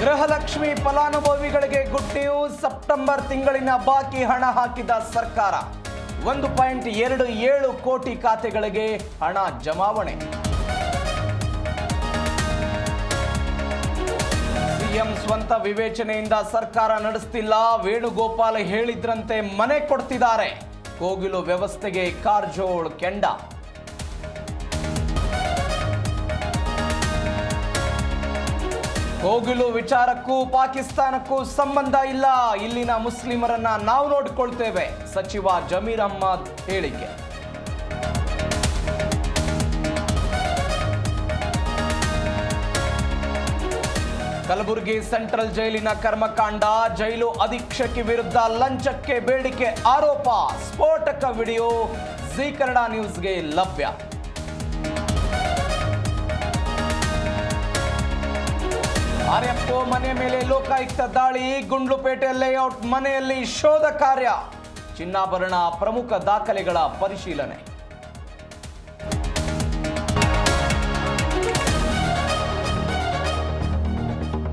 ಗೃಹಲಕ್ಷ್ಮಿ ಫಲಾನುಭವಿಗಳಿಗೆ news. September ತಿಂಗಳಿನ ಬಾಕಿ ಹಣ ಹಾಕಿದ ಸರ್ಕಾರ. ಒಂದು ಪಾಯಿಂಟ್ ಎರಡು ಏಳು ಕೋಟಿ ಖಾತೆಗಳಿಗೆ ಹಣ ಜಮಾವಣೆ. ಸಿಎಂ ಸ್ವಂತ ವಿವೇಚನೆಯಿಂದ ಸರ್ಕಾರ ನಡೆಸ್ತಿಲ್ಲ. ವೇಣುಗೋಪಾಲ್ ಹೇಳಿದ್ರಂತೆ ಮನೆ ಕೊಡ್ತಿದ್ದಾರೆ. ಕೋಗಿಲು ವ್ಯವಸ್ಥೆಗೆ ಕಾರ್ಜೋಳ್ ಕೆಂಡ. ಕೋಗಿಲು ವಿಚಾರಕ್ಕೂ ಪಾಕಿಸ್ತಾನಕ್ಕೂ ಸಂಬಂಧ ಇಲ್ಲ. ಇಲ್ಲಿನ ಮುಸ್ಲಿಮರನ್ನ ನಾವು ನೋಡಿಕೊಳ್ತೇವೆ. ಸಚಿವ ಜಮೀರ್ ಅಹ್ಮದ್ ಹೇಳಿಕೆ. ಕಲಬುರಗಿ ಸೆಂಟ್ರಲ್ ಜೈಲಿನ ಕರ್ಮಕಾಂಡ, ಜೈಲು ಅಧೀಕ್ಷಕಿ ವಿರುದ್ಧ ಲಂಚಕ್ಕೆ ಬೇಡಿಕೆ ಆರೋಪ. ಸ್ಫೋಟಕ ವಿಡಿಯೋ ಜೀ ಕನ್ನಡ ನ್ಯೂಸ್ಗೆ ಲಭ್ಯ. ಆರ್ಎಫ್ಒ ಮನೆ ಮೇಲೆ ಲೋಕಾಯುಕ್ತ ದಾಳಿ ಗುಂಡ್ಲುಪೇಟೆ ಲೇಔಟ್ ಮನೆಯಲ್ಲಿ ಶೋಧ ಕಾರ್ಯ. ಚಿನ್ನಾಭರಣ ಪ್ರಮುಖ ದಾಖಲೆಗಳ ಪರಿಶೀಲನೆ.